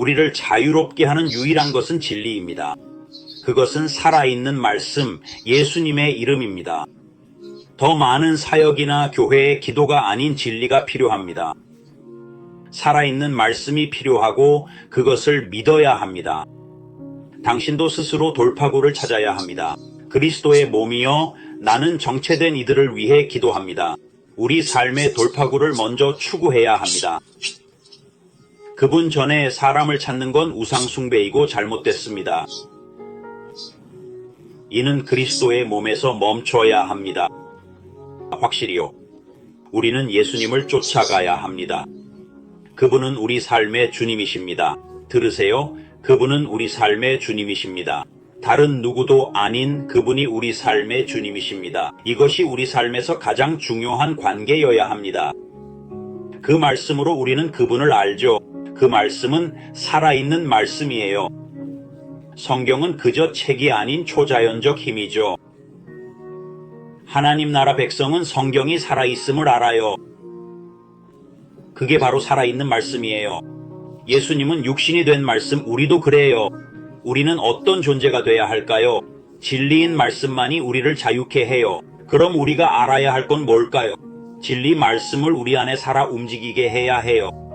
우리를 자유롭게 하는 유일한 것은 진리입니다. 그것은 살아있는 말씀, 예수님의 이름입니다. 더 많은 사역이나 교회의 기도가 아닌 진리가 필요합니다. 살아있는 말씀이 필요하고 그것을 믿어야 합니다. 당신도 스스로 돌파구를 찾아야 합니다. 그리스도의 몸이여 나는 정체된 이들을 위해 기도합니다. 우리 삶의 돌파구를 먼저 추구해야 합니다. 그분 전에 사람을 찾는 건 우상숭배이고 잘못됐습니다. 이는 그리스도의 몸에서 멈춰야 합니다. 확실히요. 우리는 예수님을 쫓아가야 합니다. 그분은 우리 삶의 주님이십니다. 들으세요. 그분은 우리 삶의 주님이십니다. 다른 누구도 아닌 그분이 우리 삶의 주님이십니다. 이것이 우리 삶에서 가장 중요한 관계여야 합니다. 그 말씀으로 우리는 그분을 알죠. 그 말씀은 살아있는 말씀이에요. 성경은 그저 책이 아닌 초자연적 힘이죠. 하나님 나라 백성은 성경이 살아있음을 알아요. 그게 바로 살아있는 말씀이에요. 예수님은 육신이 된 말씀, 우리도 그래요. 우리는 어떤 존재가 돼야 할까요? 진리인 말씀만이 우리를 자유케 해요. 그럼 우리가 알아야 할 건 뭘까요? 진리 말씀을 우리 안에 살아 움직이게 해야 해요.